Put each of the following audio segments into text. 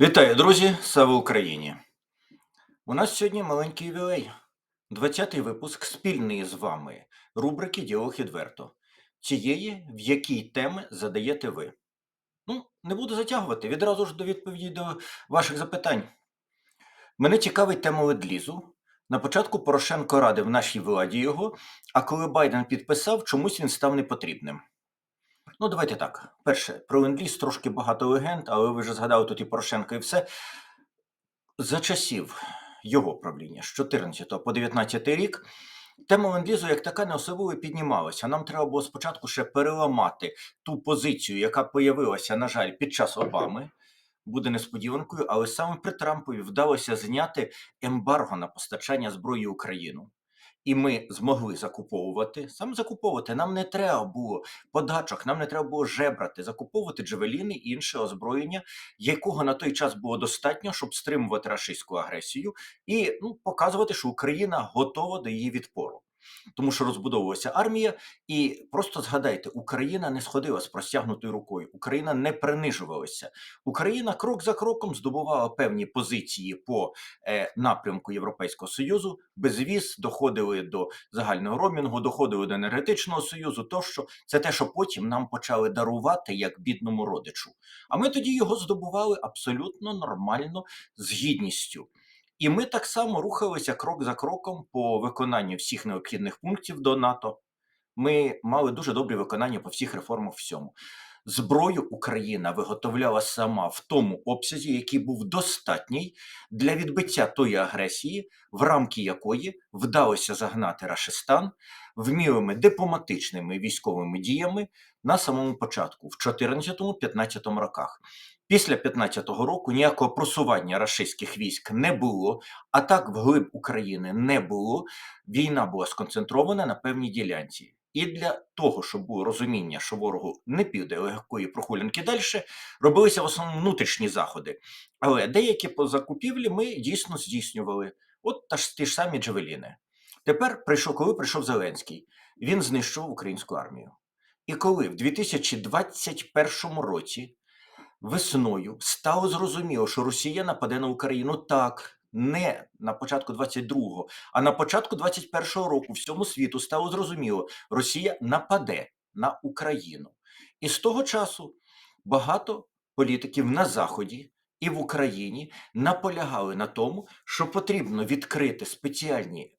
Вітаю, друзі! Слава Україні! У нас сьогодні маленький ювілей. 20-й випуск спільний з вами рубрики Діалог відверто. Тієї, в якій теми задаєте ви. Ну, не буду затягувати, відразу ж до відповіді до ваших запитань. Мене цікавить тема ледлізу. На початку Порошенко радив нашій владі його, а коли Байден підписав, чомусь він став непотрібним. Ну, давайте так. Перше, про ленд-ліз трошки багато легенд, але ви вже згадали тут і Порошенка, і все. За часів його правління з 14 по 19 рік тема ленд-лізу як така не особливо піднімалася. Нам треба було спочатку ще переламати ту позицію, яка появилася, на жаль, під час Обами. Буде несподіванкою, але саме при Трампові вдалося зняти ембарго на постачання зброї Україну. І ми змогли закуповувати. Саме закуповувати нам не треба було подачок, нам не треба було жебрати, закуповувати джевеліни і інше озброєння, якого на той час було достатньо, щоб стримувати рашистську агресію і ну, показувати, що Україна готова до її відпору. Тому що розбудовувалася армія, і просто згадайте, Україна не сходила з простягнутою рукою, Україна не принижувалася. Україна крок за кроком здобувала певні позиції по е, напрямку Європейського союзу, безвіз, доходили до загального ромінгу, доходили до енергетичного союзу. Тощо це те, що потім нам почали дарувати як бідному родичу. А ми тоді його здобували абсолютно нормально з гідністю. І ми так само рухалися крок за кроком по виконанню всіх необхідних пунктів до НАТО. Ми мали дуже добре виконання по всіх реформах всьому. Зброю Україна виготовляла сама в тому обсязі, який був достатній для відбиття тої агресії, в рамки якої вдалося загнати Рашистан вмілими дипломатичними військовими діями на самому початку, в 14-15 роках. Після 15-го року ніякого просування рашистських військ не було, а так вглиб України не було. Війна була сконцентрована на певній ділянці. І для того, щоб було розуміння, що ворогу не піде легкої прохулянки далі, робилися в основному внутрішні заходи. Але деякі по закупівлі ми дійсно здійснювали. От та ж ті ж самі Джавеліни. Тепер прийшов, коли прийшов Зеленський, він знищував українську армію. І коли в 2021 році весною стало зрозуміло, що Росія нападе на Україну так. Не на початку 22-го, а на початку 21-го року всьому світу стало зрозуміло, Росія нападе на Україну. І з того часу багато політиків на Заході і в Україні наполягали на тому, що потрібно відкрити спеціальні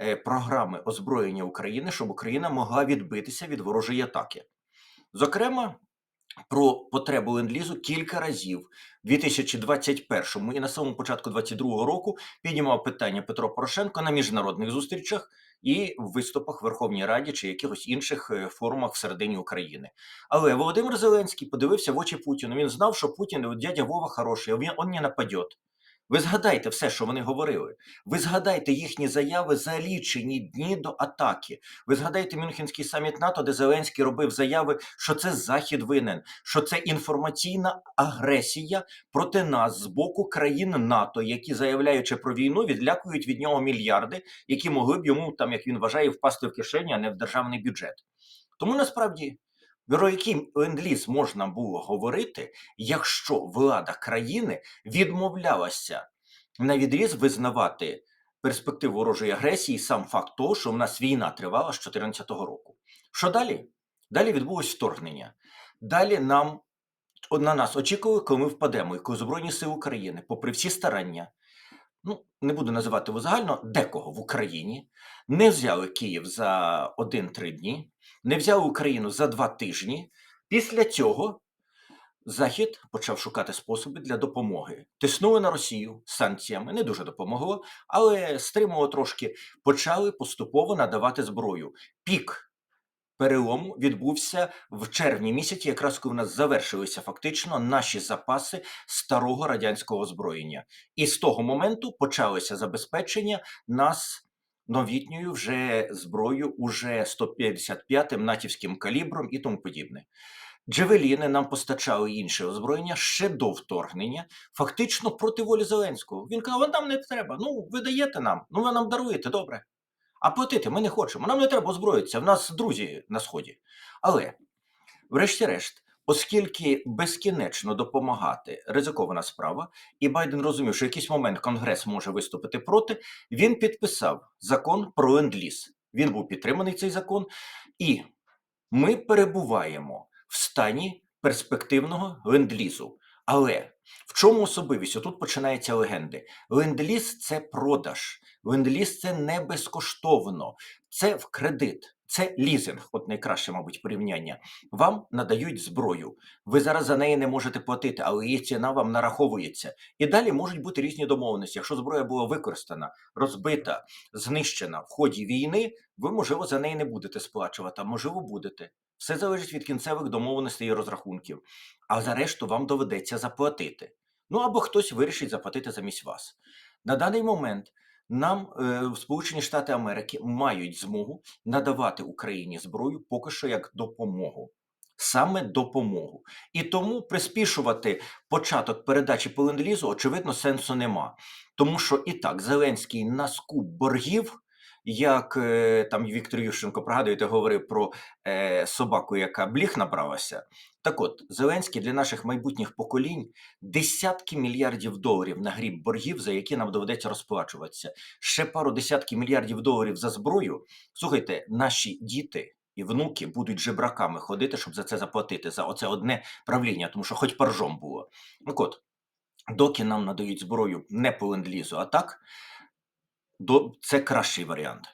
е, програми озброєння України, щоб Україна могла відбитися від ворожої атаки. Зокрема, про потребу ленд-лізу кілька разів в 2021 і на самому початку 2022 року піднімав питання Петро Порошенко на міжнародних зустрічах і в виступах в Верховній Раді чи якихось інших е, форумах всередині України. Але Володимир Зеленський подивився в очі Путіну. Він знав, що Путін дядя Вова хороший, він он не нападе. Ви згадайте все, що вони говорили. Ви згадайте їхні заяви за лічені дні до атаки. Ви згадайте Мюнхенський саміт НАТО, де Зеленський робив заяви, що це Захід винен, що це інформаційна агресія проти нас з боку країн НАТО, які, заявляючи про війну, відлякують від нього мільярди, які могли б йому, там як він вважає, впасти в кишені, а не в державний бюджет. Тому насправді. Про який ленд-ліз можна було говорити, якщо влада країни відмовлялася на відріз визнавати перспективу ворожої агресії, сам факт того, що в нас війна тривала з 2014 року. Що далі? Далі відбулось вторгнення. Далі нам на нас очікували, коли ми впадемо, і коли Збройні Сили України, попри всі старання, ну не буду називати його загально, декого в Україні не взяли Київ за один-три дні, не взяли Україну за два тижні. Після цього Захід почав шукати способи для допомоги. Тиснули на Росію санкціями, не дуже допомогло, але стримало трошки. Почали поступово надавати зброю. Пік перелому відбувся в червні місяці, якраз коли в нас завершилися фактично наші запаси старого радянського озброєння. І з того моменту почалося забезпечення нас новітньою вже зброєю, уже 155-м натівським калібром і тому подібне. Джевеліни нам постачали інше озброєння ще до вторгнення, фактично проти волі Зеленського. Він казав, нам не треба. Ну, ви даєте нам, ну ви нам даруєте, добре. А платити ми не хочемо. Нам не треба озброїтися, в нас друзі на сході. Але, врешті-решт, Оскільки безкінечно допомагати ризикована справа, і Байден розумів, що в якийсь момент Конгрес може виступити проти, він підписав закон про ленд-ліз. Він був підтриманий цей закон, і ми перебуваємо в стані перспективного ленд-лізу. Але в чому особливість? Отут починаються легенди. Ленд-ліз – це продаж, ленд-ліз – це не безкоштовно, це в кредит, це лізинг. От найкраще, мабуть, порівняння. Вам надають зброю. Ви зараз за неї не можете платити, але її ціна вам нараховується. І далі можуть бути різні домовленості. Якщо зброя була використана, розбита, знищена в ході війни, ви, можливо, за неї не будете сплачувати, а можливо, будете. Все залежить від кінцевих домовленостей і розрахунків. А за решту вам доведеться заплатити. Ну або хтось вирішить заплатити замість вас. На даний момент нам е, Сполучені Штати Америки мають змогу надавати Україні зброю поки що як допомогу. Саме допомогу. І тому приспішувати початок передачі по ленд-лізу, очевидно, сенсу нема. Тому що і так Зеленський на скуп боргів, як е, там Віктор Ющенко, пригадуєте, говорив про е, собаку, яка бліг набралася. Так от, Зеленський для наших майбутніх поколінь десятки мільярдів доларів на гріб боргів, за які нам доведеться розплачуватися. Ще пару десятків мільярдів доларів за зброю. Слухайте, наші діти і внуки будуть жебраками ходити, щоб за це заплатити, за оце одне правління, тому що хоч паржом було. Так от, доки нам надають зброю не по ленд-лізу, а так, це кращий варіант.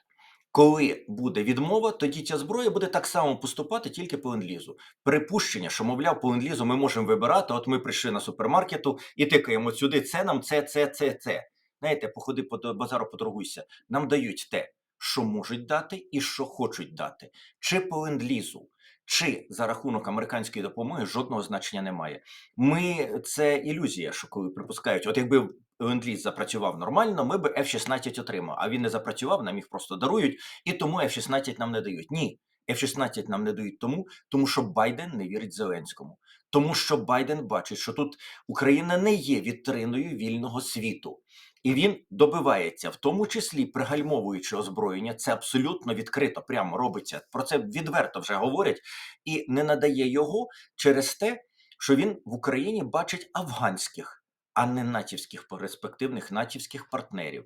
Коли буде відмова, тоді ця зброя буде так само поступати тільки по ленд-лізу. Припущення, що, мовляв, по ленд-лізу ми можемо вибирати. От ми прийшли на супермаркету і тикаємо сюди це нам, це, це, це, це. Знаєте, походи по базару, поторгуйся. Нам дають те, що можуть дати і що хочуть дати. Чи по ленд-лізу, чи за рахунок американської допомоги жодного значення немає. Ми це ілюзія, що коли припускають, от якби ленд-ліз запрацював нормально, ми би F-16 отримали. А він не запрацював, нам їх просто дарують, і тому F-16 нам не дають. Ні, F-16 нам не дають тому, тому що Байден не вірить Зеленському. Тому що Байден бачить, що тут Україна не є вітриною вільного світу. І він добивається, в тому числі пригальмовуючи озброєння, це абсолютно відкрито, прямо робиться. Про це відверто вже говорять, і не надає його через те, що він в Україні бачить афганських, а не натівських перспективних натівських партнерів.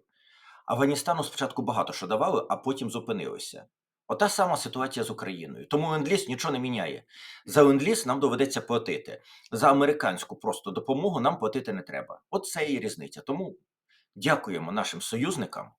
Афганістану спочатку багато що давали, а потім зупинилися. Ота сама ситуація з Україною. Тому ленд-ліз нічого не міняє. За ленд-ліз нам доведеться платити. За американську просто допомогу нам платити не треба. От це і різниця. Тому дякуємо нашим союзникам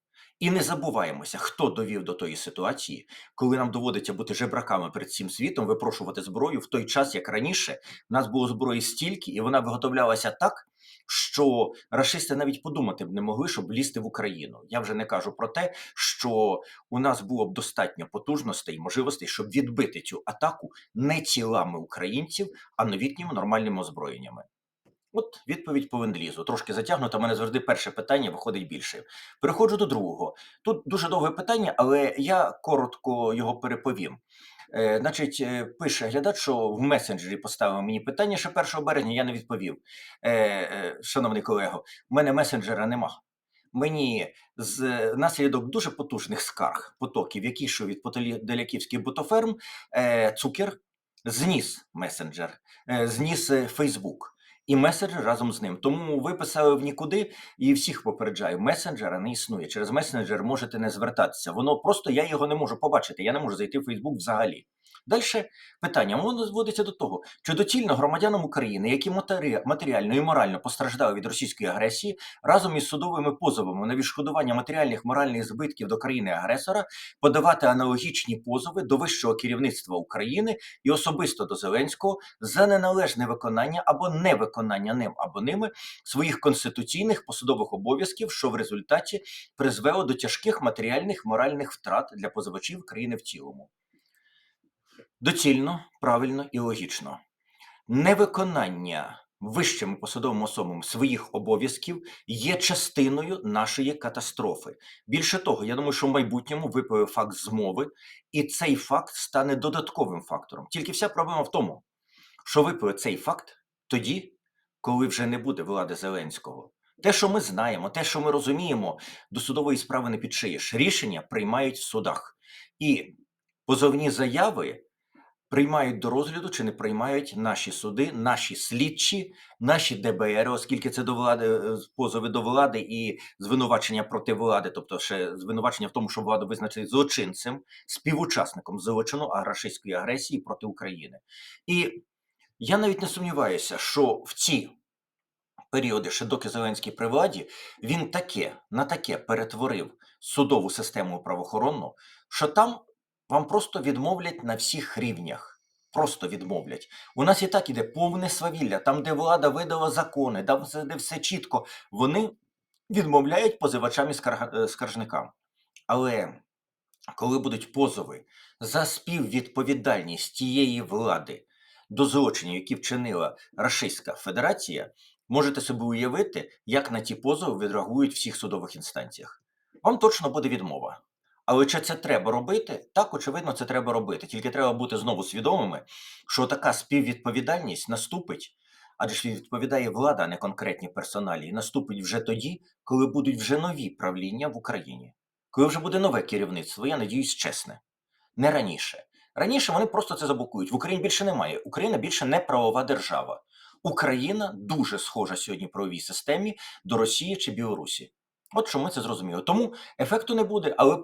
і не забуваємося, хто довів до тої ситуації, коли нам доводиться бути жебраками перед всім світом, випрошувати зброю в той час, як раніше, в нас було зброї стільки, і вона виготовлялася так, що рашисти навіть подумати б не могли, щоб лізти в Україну. Я вже не кажу про те, що у нас було б достатньо потужностей і можливостей, щоб відбити цю атаку не тілами українців, а новітніми нормальними озброєннями. От відповідь по ленд-лізу. Трошки затягнута, в мене завжди перше питання виходить більше. Переходжу до другого. Тут дуже довге питання, але я коротко його переповім. Е, значить, е, пише глядач, що в месенджері поставив мені питання ще 1 березня, я не відповів. Е, е, шановний колего, у мене месенджера нема. Мені з наслідок дуже потужних скарг потоків, які йшов від Подоляківських бутоферм, е, Цукер зніс месенджер, е, зніс е, Фейсбук і месенджер разом з ним. Тому ви писали в нікуди і всіх попереджаю, месенджера не існує. Через месенджер можете не звертатися. Воно просто я його не можу побачити. Я не можу зайти в Фейсбук взагалі. Далі питання воно зводиться до того, чи доцільно громадянам України, які матеріально і морально постраждали від російської агресії, разом із судовими позовами на відшкодування матеріальних моральних збитків до країни-агресора, подавати аналогічні позови до вищого керівництва України і особисто до Зеленського за неналежне виконання або невиконання ним або ними своїх конституційних посадових обов'язків, що в результаті призвело до тяжких матеріальних моральних втрат для позивачів країни в цілому. Доцільно, правильно і логічно. Невиконання вищими посадовими особами своїх обов'язків є частиною нашої катастрофи. Більше того, я думаю, що в майбутньому випливе факт змови, і цей факт стане додатковим фактором. Тільки вся проблема в тому, що випливе цей факт тоді, коли вже не буде влади Зеленського. Те, що ми знаємо, те, що ми розуміємо, до судової справи не підшиєш. Рішення приймають в судах. І позовні заяви приймають до розгляду чи не приймають наші суди, наші слідчі, наші ДБР, оскільки це до влади е, позови до влади і звинувачення проти влади, тобто ще звинувачення в тому, що владу визначили злочинцем, співучасником злочину рашистської агресії проти України. І я навіть не сумніваюся, що в ці періоди, ще доки Зеленський при владі, він таке на таке перетворив судову систему правоохоронну, що там вам просто відмовлять на всіх рівнях. Просто відмовлять. У нас і так іде повне свавілля, там, де влада видала закони, там, де все чітко, вони відмовляють позивачам і е, скаржникам. Але коли будуть позови за співвідповідальність тієї влади до злочинів, які вчинила Рашистська Федерація, можете собі уявити, як на ті позови відреагують всіх судових інстанціях. Вам точно буде відмова. Але чи це треба робити? Так, очевидно, це треба робити. Тільки треба бути знову свідомими, що така співвідповідальність наступить, адже ж відповідає влада, а не конкретні персоналі, і наступить вже тоді, коли будуть вже нові правління в Україні коли вже буде нове керівництво, я надіюсь, чесне, не раніше. Раніше вони просто це заблокують. В Україні більше немає. Україна більше не правова держава. Україна дуже схожа сьогодні правовій системі до Росії чи Білорусі. От що ми це зрозуміли. Тому ефекту не буде. Але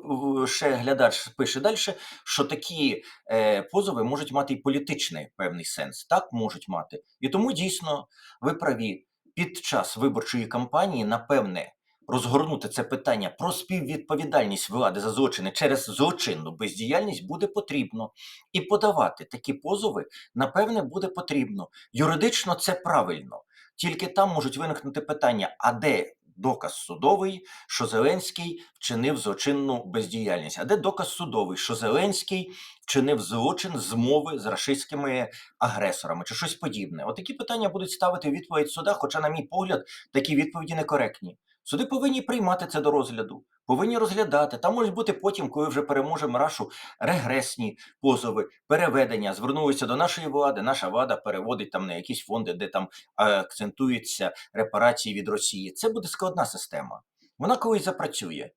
ще глядач пише далі, що такі е, позови можуть мати і політичний певний сенс. Так можуть мати. І тому дійсно ви праві під час виборчої кампанії, напевне, розгорнути це питання про співвідповідальність влади за злочини через злочинну бездіяльність буде потрібно. І подавати такі позови, напевне, буде потрібно. Юридично це правильно. Тільки там можуть виникнути питання: а де доказ судовий, що Зеленський вчинив злочинну бездіяльність? А де доказ судовий, що Зеленський вчинив злочин змови з рашистськими агресорами чи щось подібне? Отакі питання будуть ставити відповідь суда, хоча, на мій погляд, такі відповіді некоректні. Суди повинні приймати це до розгляду, повинні розглядати. Там можуть бути потім, коли вже переможе Мрашу, регресні позови, переведення. Звернулися до нашої влади. Наша влада переводить там на якісь фонди, де там е, акцентуються репарації від Росії. Це буде складна система. Вона колись запрацює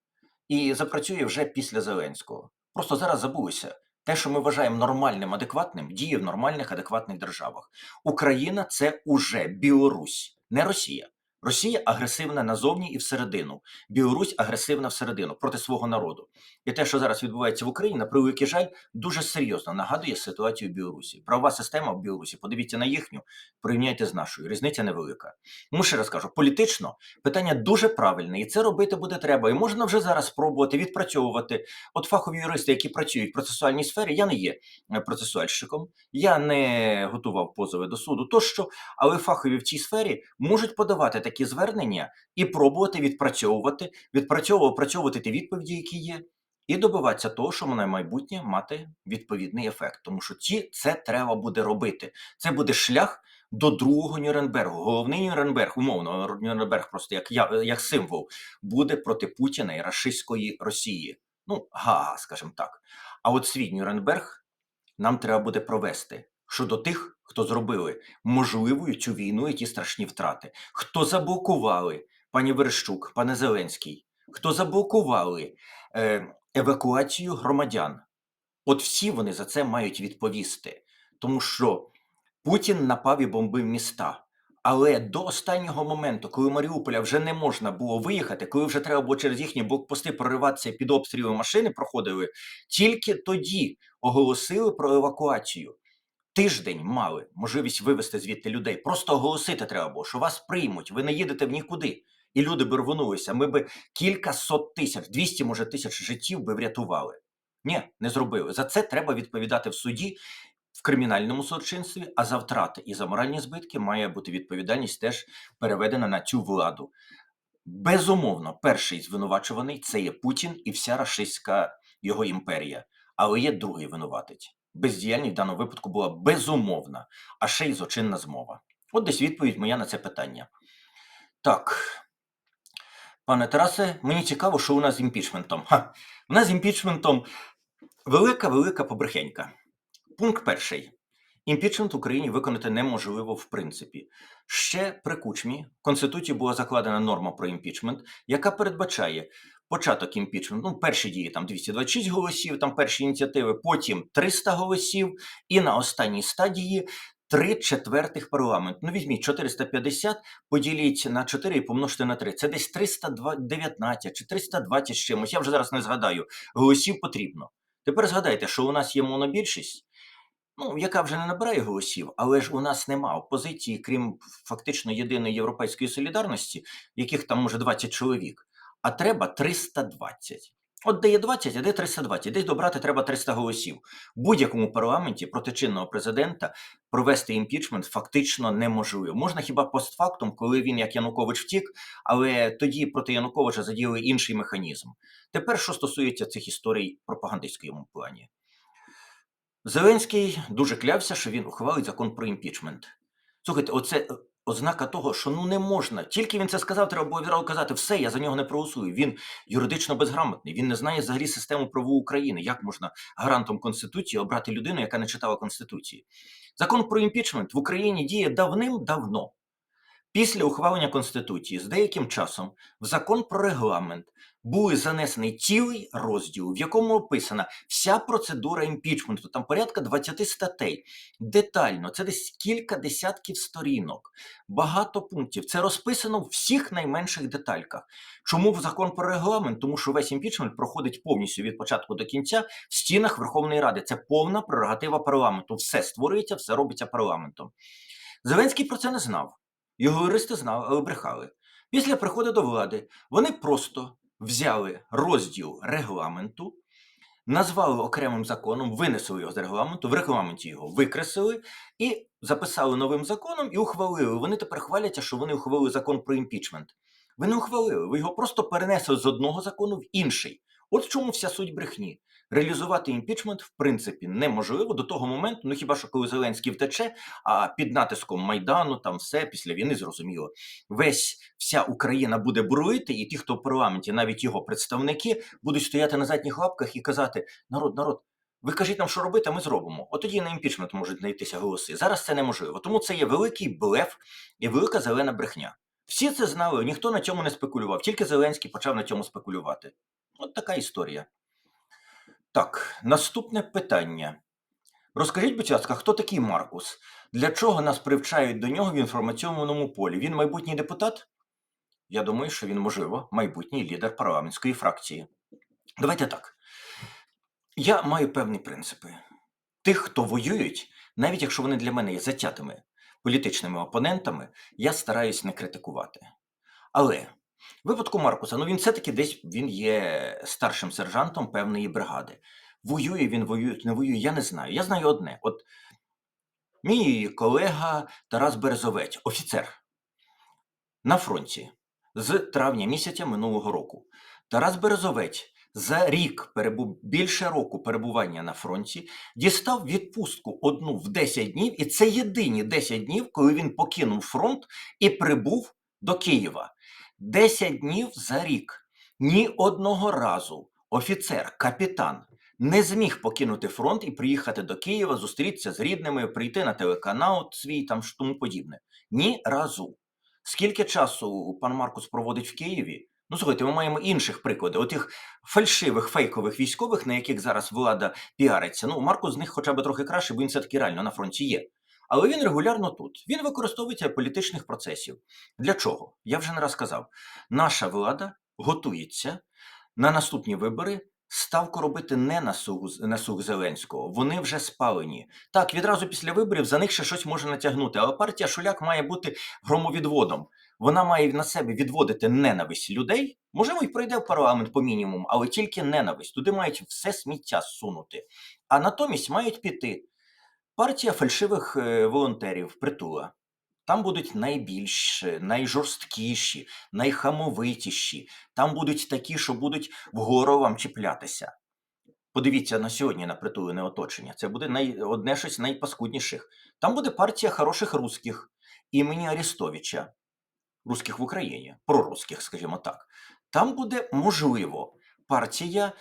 і запрацює вже після Зеленського. Просто зараз забулося. Те, що ми вважаємо нормальним, адекватним, діє в нормальних, адекватних державах. Україна це уже Білорусь, не Росія. Росія агресивна назовні і всередину. Білорусь агресивна всередину проти свого народу. І те, що зараз відбувається в Україні, на превеликий жаль, дуже серйозно нагадує ситуацію в Білорусі. Правова система в Білорусі, подивіться на їхню, порівняйте з нашою. Різниця невелика. Ну, ще раз кажу, політично питання дуже правильне, і це робити буде треба. І можна вже зараз спробувати відпрацьовувати. От фахові юристи, які працюють в процесуальній сфері, я не є е, процесуальщиком, я не готував позови до суду тощо, але фахові в цій сфері можуть подавати такі звернення і пробувати відпрацьовувати, відпрацьовувати опрацьовувати ті відповіді, які є, і добиватися того, що на майбутнє мати відповідний ефект. Тому що ці це треба буде робити. Це буде шлях до другого Нюрнбергу. Головний Нюрнберг, умовно, Нюрнберг просто як, як символ, буде проти Путіна і рашистської Росії. Ну, га, скажімо так. А от свій Нюрнберг нам треба буде провести щодо тих, хто зробили можливою цю війну і ті страшні втрати, хто заблокували пані Верещук, пане Зеленський, хто заблокували е, евакуацію громадян. От всі вони за це мають відповісти, тому що Путін напав і бомбив міста. Але до останнього моменту, коли Маріуполя вже не можна було виїхати, коли вже треба було через їхні блокпости прориватися під обстріли машини, проходили, тільки тоді оголосили про евакуацію. Тиждень мали можливість вивезти звідти людей. Просто оголосити треба було, що вас приймуть, ви не їдете в нікуди. І люди би рвонулися. Ми би кілька сот тисяч, 200, може, тисяч життів би врятували. Ні, не зробили. За це треба відповідати в суді в кримінальному злочинстві, а за втрати і за моральні збитки має бути відповідальність теж переведена на цю владу. Безумовно, перший звинувачуваний це є Путін і вся рашистська його імперія. Але є другий винуватець. Бездіяльність в даному випадку була безумовна, а ще й злочинна змова. От десь відповідь моя на це питання. Так, пане Тарасе, мені цікаво, що у нас з імпічментом. Ха, у нас з імпічментом велика-велика побрехенька. Пункт перший. Імпічмент Україні виконати неможливо в принципі. Ще при кучмі в Конституції була закладена норма про імпічмент, яка передбачає початок імпічменту, ну, перші дії там 226 голосів, там перші ініціативи, потім 300 голосів, і на останній стадії 3 четвертих парламенту. Ну, візьміть 450, поділіть на 4 і помножте на 3. Це десь 319 чи 320 з чимось. Я вже зараз не згадаю. Голосів потрібно. Тепер згадайте, що у нас є монобільшість, ну, яка вже не набирає голосів, але ж у нас нема опозиції, крім фактично єдиної європейської солідарності, яких там може 20 чоловік, а треба 320. От де є 20, а де 320. Десь добрати треба 300 голосів. В будь-якому парламенті проти чинного президента провести імпічмент фактично неможливо. Можна хіба постфактум, коли він, як Янукович, втік, але тоді проти Януковича задіяли інший механізм. Тепер, що стосується цих історій пропагандистському плані. Зеленський дуже клявся, що він ухвалить закон про імпічмент. Слухайте, оце ознака того, що ну не можна. Тільки він це сказав, треба було відразу казати, все, я за нього не проголосую. Він юридично безграмотний, він не знає взагалі систему праву України. Як можна гарантом Конституції обрати людину, яка не читала Конституції? Закон про імпічмент в Україні діє давним-давно. Після ухвалення Конституції з деяким часом в закон про регламент були занесений цілий розділ, в якому описана вся процедура імпічменту, там порядка 20 статей. Детально, це десь кілька десятків сторінок, багато пунктів. Це розписано в всіх найменших детальках. Чому в закон про регламент? Тому що весь імпічмент проходить повністю від початку до кінця в стінах Верховної Ради. Це повна прерогатива парламенту. Все створюється, все робиться парламентом. Зеленський про це не знав. Його юристи знали, але брехали. Після приходу до влади вони просто взяли розділ регламенту, назвали окремим законом, винесли його з регламенту, в регламенті його викреслили і записали новим законом і ухвалили. Вони тепер хваляться, що вони ухвалили закон про імпічмент. Ви не ухвалили, ви його просто перенесли з одного закону в інший. От в чому вся суть брехні. Реалізувати імпічмент в принципі неможливо до того моменту, ну хіба що коли Зеленський втече, а під натиском Майдану, там все після війни зрозуміло. Весь вся Україна буде бурлити, і ті, хто в парламенті, навіть його представники, будуть стояти на задніх лапках і казати: народ, народ, ви кажіть нам, що робити, а ми зробимо. От тоді на імпічмент можуть знайтися голоси. Зараз це неможливо. Тому це є великий блеф і велика зелена брехня. Всі це знали, ніхто на цьому не спекулював, тільки Зеленський почав на цьому спекулювати. От така історія. Так, наступне питання. Розкажіть, будь ласка, хто такий Маркус? Для чого нас привчають до нього в інформаційному полі? Він майбутній депутат? Я думаю, що він, можливо, майбутній лідер парламентської фракції. Давайте так. Я маю певні принципи. Тих, хто воюють, навіть якщо вони для мене є затятими політичними опонентами, я стараюсь не критикувати. Але випадку Маркуса, ну він все-таки десь він є старшим сержантом певної бригади. Воює він, воює, не воює, я не знаю. Я знаю одне: от мій колега Тарас Березовець, офіцер на фронті з травня місяця минулого року. Тарас Березовець за рік перебув більше року перебування на фронті, дістав відпустку одну в 10 днів, і це єдині 10 днів, коли він покинув фронт і прибув до Києва. 10 днів за рік. Ні одного разу офіцер, капітан не зміг покинути фронт і приїхати до Києва, зустрітися з рідними, прийти на телеканал свій там тому подібне. Ні разу. Скільки часу пан Маркус проводить в Києві? Ну, слухайте, ми маємо інших прикладів, отих фальшивих фейкових військових, на яких зараз влада піариться. Ну, Маркус з них хоча б трохи краще, бо він все-таки реально на фронті є. Але він регулярно тут. Він використовується політичних процесів. Для чого? Я вже не раз казав. Наша влада готується на наступні вибори ставку робити не на суг, на суг Зеленського. Вони вже спалені. Так, відразу після виборів за них ще щось може натягнути. Але партія Шуляк має бути громовідводом. Вона має на себе відводити ненависть людей. Можливо, і пройде в парламент по мінімуму, але тільки ненависть. Туди мають все сміття сунути. А натомість мають піти партія фальшивих е, волонтерів притула. Там будуть найбільш е, найжорсткіші, найхамовитіші. Там будуть такі, що будуть вгору вам чіплятися. Подивіться на сьогодні на притулене оточення. Це буде най... одне щось найпаскудніших. Там буде партія хороших русських імені Арестовича, русських в Україні, прорусських, скажімо так. Там буде, можливо, партія,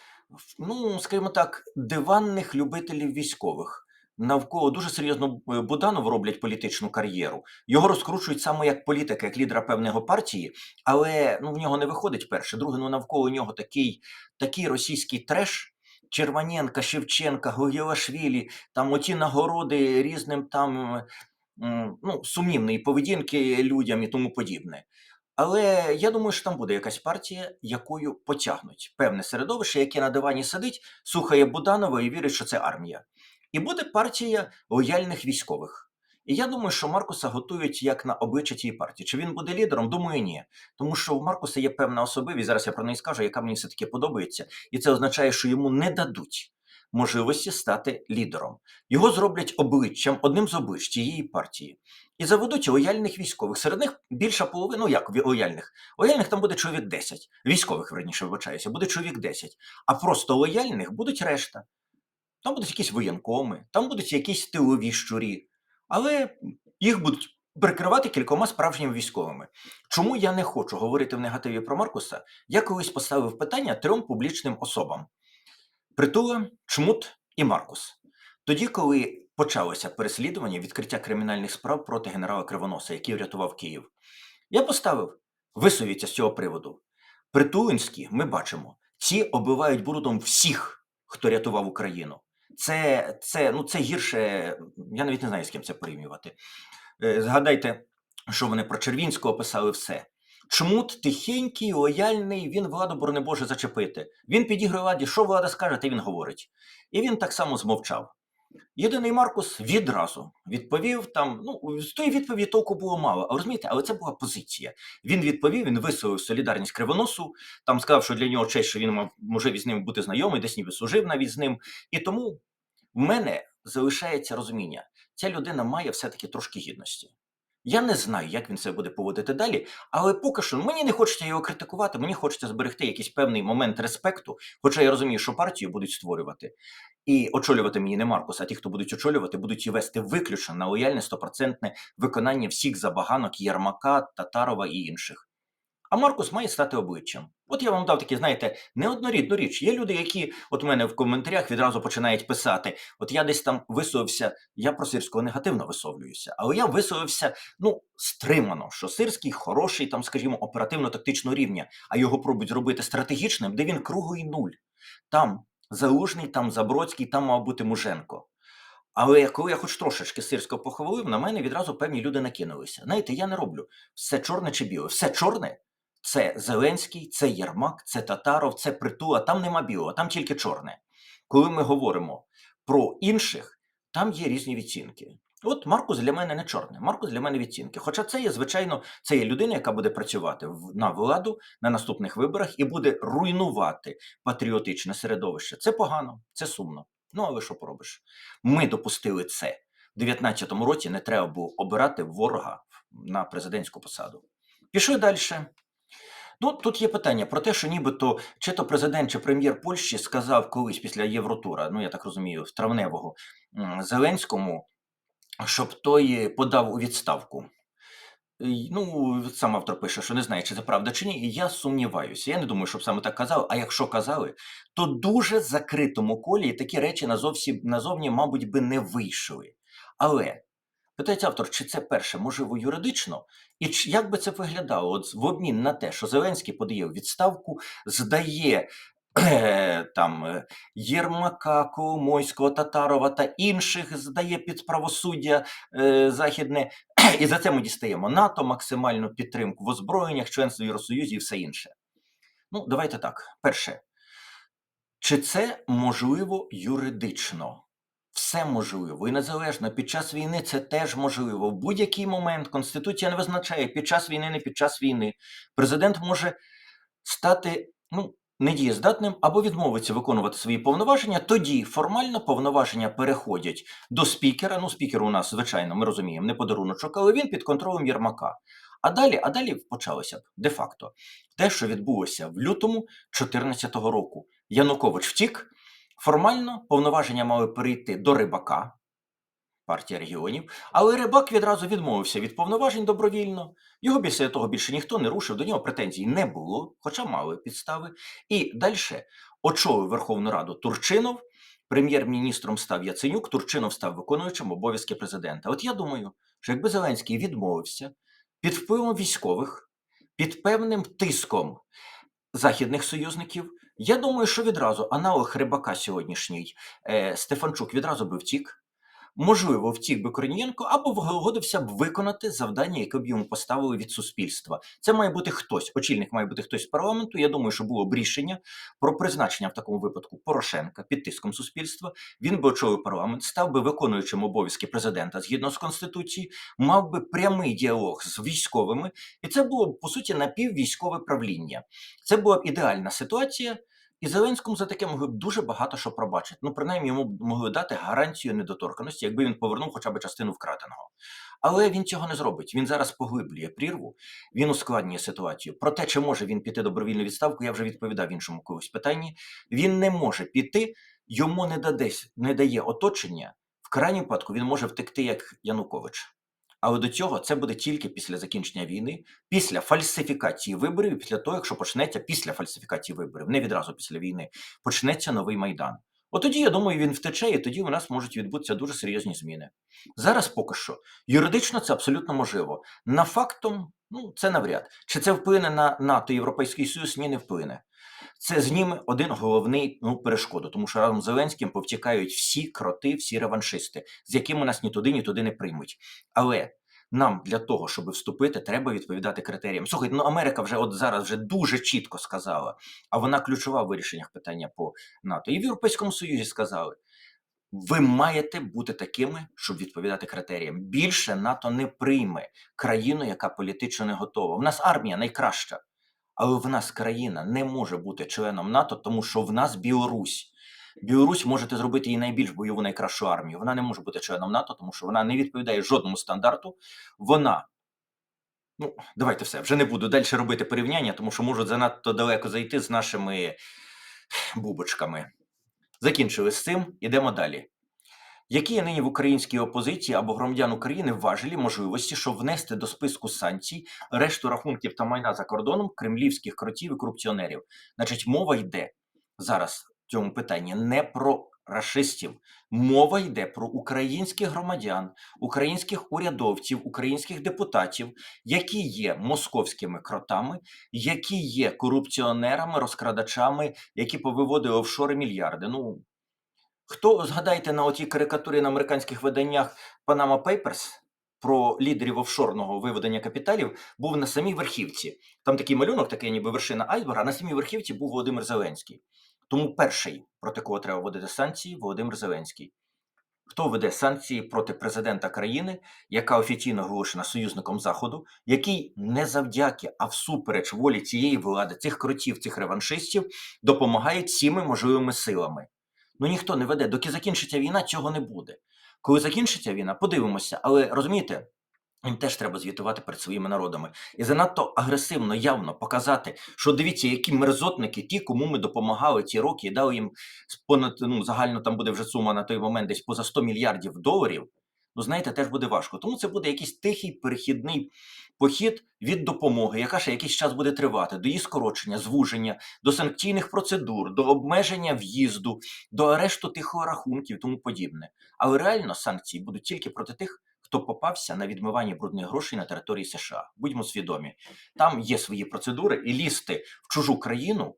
ну, скажімо так, диванних любителів військових. Навколо дуже серйозно е, Буданов роблять політичну кар'єру. Його розкручують саме як політика, як лідера певної партії, але ну, в нього не виходить перше. Друге, ну навколо нього такий, такий російський треш. Червоненка, Шевченка, Гогілашвілі, там оті нагороди різним там ну, сумнівної поведінки людям і тому подібне. Але я думаю, що там буде якась партія, якою потягнуть певне середовище, яке на дивані сидить, слухає Буданова і вірить, що це армія. І буде партія лояльних військових. І я думаю, що Маркуса готують як на обличчя тієї партії. Чи він буде лідером? Думаю, ні. Тому що у Маркуса є певна особливість, зараз я про неї скажу, яка мені все-таки подобається. І це означає, що йому не дадуть можливості стати лідером. Його зроблять обличчям, одним з облич тієї партії. І заведуть лояльних військових. Серед них більша половина, ну як лояльних? Лояльних там буде чоловік 10. Військових, верніше, вибачаюся, буде чоловік 10. А просто лояльних будуть решта. Там будуть якісь воєнкоми, там будуть якісь тилові щурі, але їх будуть прикривати кількома справжніми військовими. Чому я не хочу говорити в негативі про Маркуса? Я колись поставив питання трьом публічним особам: Притула, Чмут і Маркус. Тоді, коли почалося переслідування, відкриття кримінальних справ проти генерала Кривоноса, який врятував Київ, я поставив висовіться з цього приводу. Притулинські, ми бачимо, ці оббивають брудом всіх, хто рятував Україну. Це, це, ну, це гірше, я навіть не знаю, з ким це порівнювати. Е, Згадайте, що вони про Червінського писали все. Чмут тихенький, лояльний, він владу, борони Боже, зачепити. Він підігрує владі, що влада скаже, те він говорить. І він так само змовчав. Єдиний Маркус відразу відповів там. Ну, з тої відповіді толку було мало. А розумієте, але це була позиція. Він відповів, він висловив солідарність кривоносу, там сказав, що для нього честь, що він мав можливість з ним бути знайомий, десь ніби служив навіть з ним. І тому в мене залишається розуміння, ця людина має все-таки трошки гідності. Я не знаю, як він себе буде поводити далі, але поки що мені не хочеться його критикувати, мені хочеться зберегти якийсь певний момент респекту, хоча я розумію, що партію будуть створювати. І очолювати мені не Маркус, а ті, хто будуть очолювати, будуть її вести виключно на лояльне стопроцентне виконання всіх забаганок Єрмака, Татарова і інших. А Маркус має стати обличчям. От я вам дав такі, знаєте, неоднорідну річ. Є люди, які от у мене в коментарях відразу починають писати: от я десь там висловився, я про сирського негативно висловлююся, але я висловився ну стримано, що сирський хороший, там, скажімо, оперативно-тактичного рівня, а його пробують зробити стратегічним, де він круглий нуль. Там Залужний, там Забродський, там мав бути Муженко. Але коли я хоч трошечки сирського похвалив, на мене відразу певні люди накинулися. Знаєте, я не роблю все чорне чи біле. Все чорне це Зеленський, це Єрмак, це Татаров, це Притула. Там нема білого, там тільки чорне. Коли ми говоримо про інших, там є різні відцінки. От Маркус для мене не чорне, Маркус для мене відцінки. Хоча це є, звичайно, це є людина, яка буде працювати в- на владу на наступних виборах і буде руйнувати патріотичне середовище. Це погано, це сумно. Ну, але що поробиш? Ми допустили це. У 19-му році не треба було обирати ворога на президентську посаду. Пішли далі. Ну, тут є питання про те, що нібито чи то президент, чи прем'єр Польщі сказав колись після Євротура, ну я так розумію, в травневого Зеленському, щоб той подав у відставку. Ну, сам автор пише, що не знає, чи це правда чи ні, і я сумніваюся. Я не думаю, щоб саме так казав. А якщо казали, то дуже закритому колі такі речі назовсі, назовні, мабуть, би не вийшли. Але питається автор, чи це перше можливо юридично, і як би це виглядало? От в обмін на те, що Зеленський подає відставку, здає. Там е, Єрмака, Коломойського, Татарова та інших здає під правосуддя е, західне, і за це ми дістаємо НАТО, максимальну підтримку в озброєннях, членство в і все інше. Ну, давайте так. Перше, чи це можливо юридично? Все можливо і незалежно під час війни це теж можливо. В будь-який момент Конституція не визначає під час війни, не під час війни. Президент може стати ну, недієздатним або відмовитися виконувати свої повноваження. Тоді формально повноваження переходять до спікера. Ну, спікер у нас, звичайно, ми розуміємо, не подаруночок, але він під контролем Єрмака. А далі, а далі почалося б де-факто те, що відбулося в лютому 2014 року. Янукович втік. Формально повноваження мали перейти до рибака, партія регіонів, але рибак відразу відмовився від повноважень добровільно. Його після того більше ніхто не рушив, до нього претензій не було, хоча мали підстави. І далі очолив Верховну Раду Турчинов, прем'єр-міністром став Яценюк, Турчинов став виконуючим обов'язки президента. От я думаю, що якби Зеленський відмовився під впливом військових, під певним тиском західних союзників, я думаю, що відразу аналог Рибака сьогоднішній е, Стефанчук відразу би втік. Можливо, втік би Корнієнко або вгодився б виконати завдання, яке б йому поставили від суспільства. Це має бути хтось, очільник має бути хтось з парламенту. Я думаю, що було б рішення про призначення в такому випадку Порошенка під тиском суспільства. Він би очолив парламент, став би виконуючим обов'язки президента згідно з конституцією, мав би прямий діалог з військовими, і це було б по суті напіввійськове правління. Це була б ідеальна ситуація. І Зеленському за таке могли б дуже багато що пробачити. Ну, принаймні, йому могли дати гарантію недоторканості, якби він повернув хоча б частину вкраденого. Але він цього не зробить. Він зараз поглиблює прірву, він ускладнює ситуацію. Про те, чи може він піти добровільну відставку, я вже відповідав в іншому когось питанні. Він не може піти, йому не дадесь, не дає оточення. В крайній випадку він може втекти як Янукович. Але до цього це буде тільки після закінчення війни, після фальсифікації виборів, після того, якщо почнеться після фальсифікації виборів, не відразу після війни, почнеться новий майдан. От тоді, я думаю, він втече, і тоді у нас можуть відбутися дуже серйозні зміни. Зараз поки що юридично це абсолютно можливо. На фактом, ну це навряд. Чи це вплине на НАТО, Європейський Союз? Ні, не вплине. Це зніме один головний ну, перешкоду, тому що разом з Зеленським повтікають всі кроти, всі реваншисти, з якими нас ні туди, ні туди не приймуть. Але нам для того, щоб вступити, треба відповідати критеріям. Слухайте, ну Америка вже от зараз вже дуже чітко сказала, а вона ключова в вирішеннях питання по НАТО. І в Європейському Союзі сказали: ви маєте бути такими, щоб відповідати критеріям. Більше НАТО не прийме країну, яка політично не готова. В нас армія найкраща, але в нас країна не може бути членом НАТО, тому що в нас Білорусь. Білорусь можете зробити її найбільш бойову найкращу армію. Вона не може бути членом НАТО, тому що вона не відповідає жодному стандарту. Вона, ну давайте все, вже не буду далі робити порівняння, тому що можуть занадто далеко зайти з нашими бубочками. Закінчили з цим, ідемо далі. Які є нині в українській опозиції або громадян України важелі можливості, щоб внести до списку санкцій решту рахунків та майна за кордоном кремлівських кротів і корупціонерів? Значить, мова йде зараз в цьому питанні не про рашистів, мова йде про українських громадян, українських урядовців, українських депутатів, які є московськими кротами, які є корупціонерами, розкрадачами, які повиводили офшори мільярди. Ну Хто згадайте на отій карикатурі на американських виданнях Panama Papers про лідерів офшорного виведення капіталів був на самій верхівці. Там такий малюнок, такий ніби вершина айсберга, а на самій верхівці був Володимир Зеленський. Тому перший, проти кого треба вводити санкції, Володимир Зеленський. Хто веде санкції проти президента країни, яка офіційно оголошена союзником Заходу, який не завдяки, а всупереч волі цієї влади, цих кротів, цих реваншистів, допомагає всіми можливими силами. Ну ніхто не веде, доки закінчиться війна, цього не буде. Коли закінчиться війна, подивимося, але розумієте, їм теж треба звітувати перед своїми народами і занадто агресивно, явно показати, що дивіться, які мерзотники, ті, кому ми допомагали ці роки, і дали їм понад ну загально там буде вже сума на той момент десь поза 100 мільярдів доларів. Ну, знаєте, теж буде важко. Тому це буде якийсь тихий перехідний похід від допомоги, яка ще якийсь час буде тривати, до її скорочення, звуження, до санкційних процедур, до обмеження в'їзду, до арешту тихого рахунків, тому подібне. Але реально санкції будуть тільки проти тих, хто попався на відмивання брудних грошей на території США. Будьмо свідомі, там є свої процедури, і лізти в чужу країну,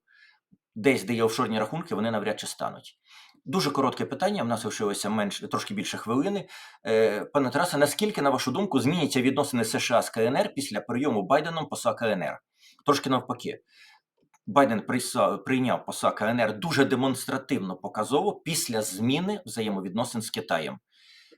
десь де є офшорні рахунки, вони навряд чи стануть. Дуже коротке питання. В нас лишилося менше трошки більше хвилини. Е, Пане Тарасе, наскільки, на вашу думку, зміняться відносини США з КНР після прийому Байденом посла КНР? Трошки навпаки. Байден прийняв поса КНР дуже демонстративно показово після зміни взаємовідносин з Китаєм.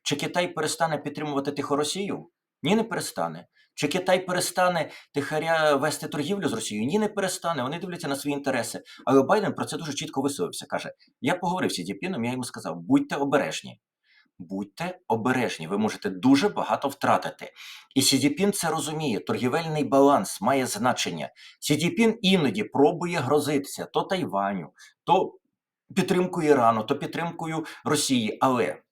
Чи Китай перестане підтримувати тихо Росію? Ні, не перестане. Чи Китай перестане тихаря вести торгівлю з Росією? Ні, не перестане. Вони дивляться на свої інтереси. Але Байден про це дуже чітко висловився. Каже: Я поговорив з Сі Цзіньпіном, я йому сказав: будьте обережні. Будьте обережні, ви можете дуже багато втратити. І Сі Цзіньпін це розуміє. Торгівельний баланс має значення. Сі Цзіньпін іноді пробує грозитися то Тайваню, то підтримкою Ірану, то підтримкою Росії. Але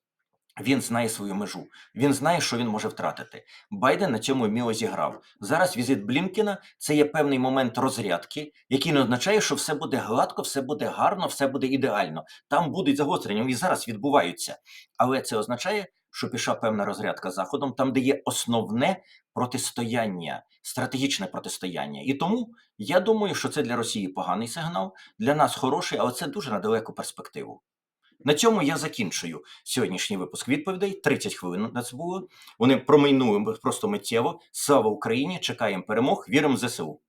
Він знає свою межу. Він знає, що він може втратити. Байден на цьому вміло зіграв. Зараз візит Блінкіна це є певний момент розрядки, який не означає, що все буде гладко, все буде гарно, все буде ідеально. Там будуть загострення, і зараз відбуваються. Але це означає, що пішла певна розрядка заходом, там, де є основне протистояння, стратегічне протистояння. І тому я думаю, що це для Росії поганий сигнал, для нас хороший, але це дуже на далеку перспективу. На цьому я закінчую сьогоднішній випуск відповідей. 30 хвилин у нас було. Вони промайнули просто миттєво. Слава Україні! Чекаємо перемог. Віримо в ЗСУ.